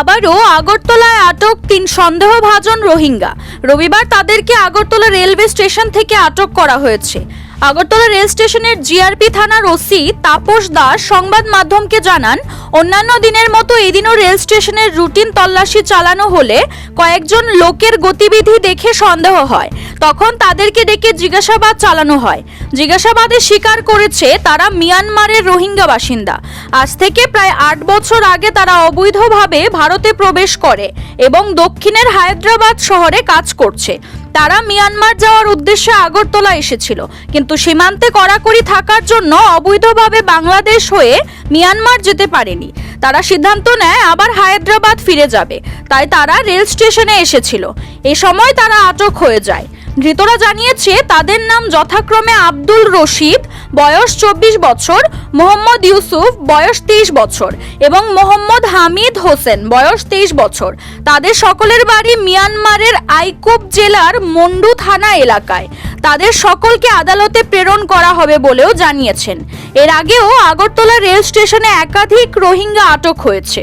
আবারও আগরতলায় আটক তিন সন্দেহভাজন রোহিঙ্গা। রবিবার তাদেরকে আগরতলা রেলওয়ে স্টেশন থেকে আটক করা হয়েছে। আগরতলা রেল স্টেশনের জিআরপি থানার ওসি তাপস দাস সংবাদ মাধ্যমকে জানান, অন্যান্য দিনের মতো এদিনও রেল স্টেশনের রুটিন তল্লাশি চালানো হলে কয়েকজন লোকের গতিবিধি দেখে সন্দেহ হয়। তখন তাদেরকে ডেকে জিজ্ঞাসাবাদ চালানো হয়। জিজ্ঞাসাবাদে স্বীকার করেছে, তারা মিয়ানমারের রোহিঙ্গা বাসিন্দা। আজ থেকে প্রায় আট বছর আগে তারা অবৈধভাবে ভারতে প্রবেশ করে এবং দক্ষিণের হায়দ্রাবাদ শহরে কাজ করছে। তারা মিয়ানমার যাওয়ার উদ্দেশ্যে আগরতলা এসেছিল। কিন্তু সীমান্তে কড়াকড়ি থাকার জন্য অবৈধভাবে বাংলাদেশ হয়ে মিয়ানমার যেতে পারেনি। তারা সিদ্ধান্ত নেয় আবার হায়দ্রাবাদ ফিরে যাবে। তাই তারা রেল স্টেশনে এসেছিল। এ সময় তারা আটক হয়ে যায়। ধৃতরা জানিয়েছে, তাদের নাম যথাক্রমে আব্দুল রশিদ বয়স চব্বিশ বছর, মোহাম্মদ ইউসুফ বয়স তেইশ বছর এবং মোহাম্মদ হামিদ হোসেন বয়স তেইশ বছর। তাদের সকলের বাড়ি মিয়ানমারের আইকুব জেলার মন্ডু থানা এলাকায়। তাদের সকলকে আদালতে প্রেরণ করা হবে বলেও জানিয়েছেন। এর আগেও আগরতলা রেল স্টেশনে একাধিক রোহিঙ্গা আটক হয়েছে।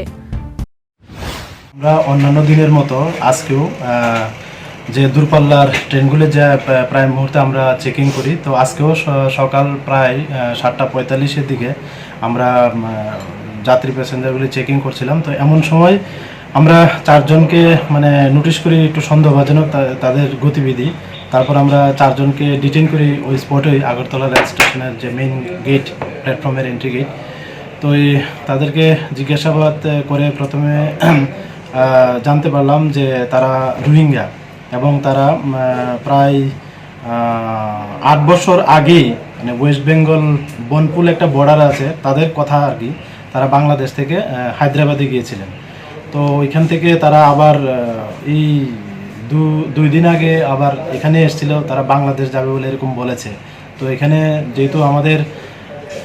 আমরা অন্যান্য দিনের মতো আজকেও যে দূরপাল্লার ট্রেনগুলো যে প্রায় মুহূর্তে আমরা চেকিং করি, তো আজকেও সকাল প্রায় সাতটা পঁয়তাল্লিশের দিকে আমরা যাত্রী প্যাসেঞ্জারগুলি চেকিং করছিলাম। তো এমন সময় আমরা চারজনকে মানে নোটিশ করি একটু সন্দেহভাজনক তাদের গতিবিধি। তারপর আমরা চারজনকে ডিটেন করি ওই স্পটেই আগরতলা রেল স্টেশনের যে মেইন গেট প্ল্যাটফর্মের এন্ট্রি গেট তো তাদেরকে জিজ্ঞাসাবাদ করে প্রথমে জানতে পারলাম যে তারা রোহিঙ্গা। এবং তারা প্রায় আট বছর আগেই মানে ওয়েস্ট বেঙ্গল বনপুল একটা বর্ডার আছে, তাদের কথা আর কি, তারা বাংলাদেশ থেকে হায়দ্রাবাদে গিয়েছিলেন। তো ওইখান থেকে তারা আবার এই দু, দুই দিন আগে আবার এখানে এসেছিল, তারা বাংলাদেশ যাবে বলে এরকম বলেছে। তো এখানে যেহেতু আমাদের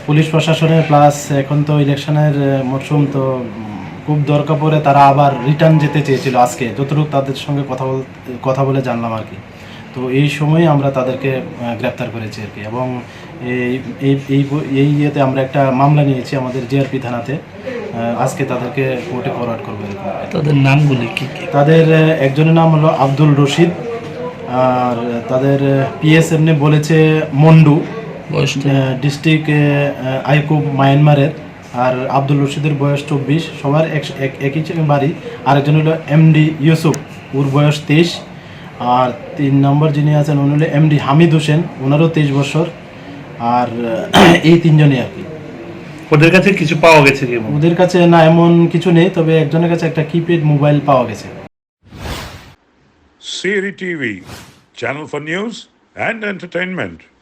পুলিশ প্রশাসনের প্লাস এখন তো ইলেকশনের মরশুম তো খুব দরকার পড়ে তারা আবার রিটার্ন যেতে চেয়েছিল আজকে। যতটুকু তাদের সঙ্গে কথা বল কথা বলে জানলাম আর কি। তো এই সময় আমরা তাদেরকে গ্রেপ্তার করেছি আর কি। এবং এই এই ইয়েতে আমরা একটা মামলা নিয়েছি আমাদের জিআরপি থানাতে। আজকে তাদেরকে কোর্টে ফরওয়ার্ড করব তাদের নামগুলি কি কি? তাদের একজনের নাম হলো আব্দুল রশিদ। আর তাদের পিএস এমনি বলেছে মন্ডু। ডিস্ট্রিক্ট আইকুব মায়ানমারের। আর আব্দুল রশিদের বয়স চব্বিশ সবার এক- এক- একই বাড়ি। আরেকজন হলো এমডি ইউসুফ ওর বয়স তেইশ। আর তিন নম্বর যিনি আছেন উনি হলো এমডি হামিদ হোসেন ওনারও তেইশ বছর। আর এই তিনজনই আর কি। ওদের কাছে কিছু পাওয়া গেছে কি ওদের কাছে না এমন কিছু নেই তবে একজনের কাছে একটা কিপ্যাড মোবাইল পাওয়া গেছে। Siri TV, channel for news and entertainment.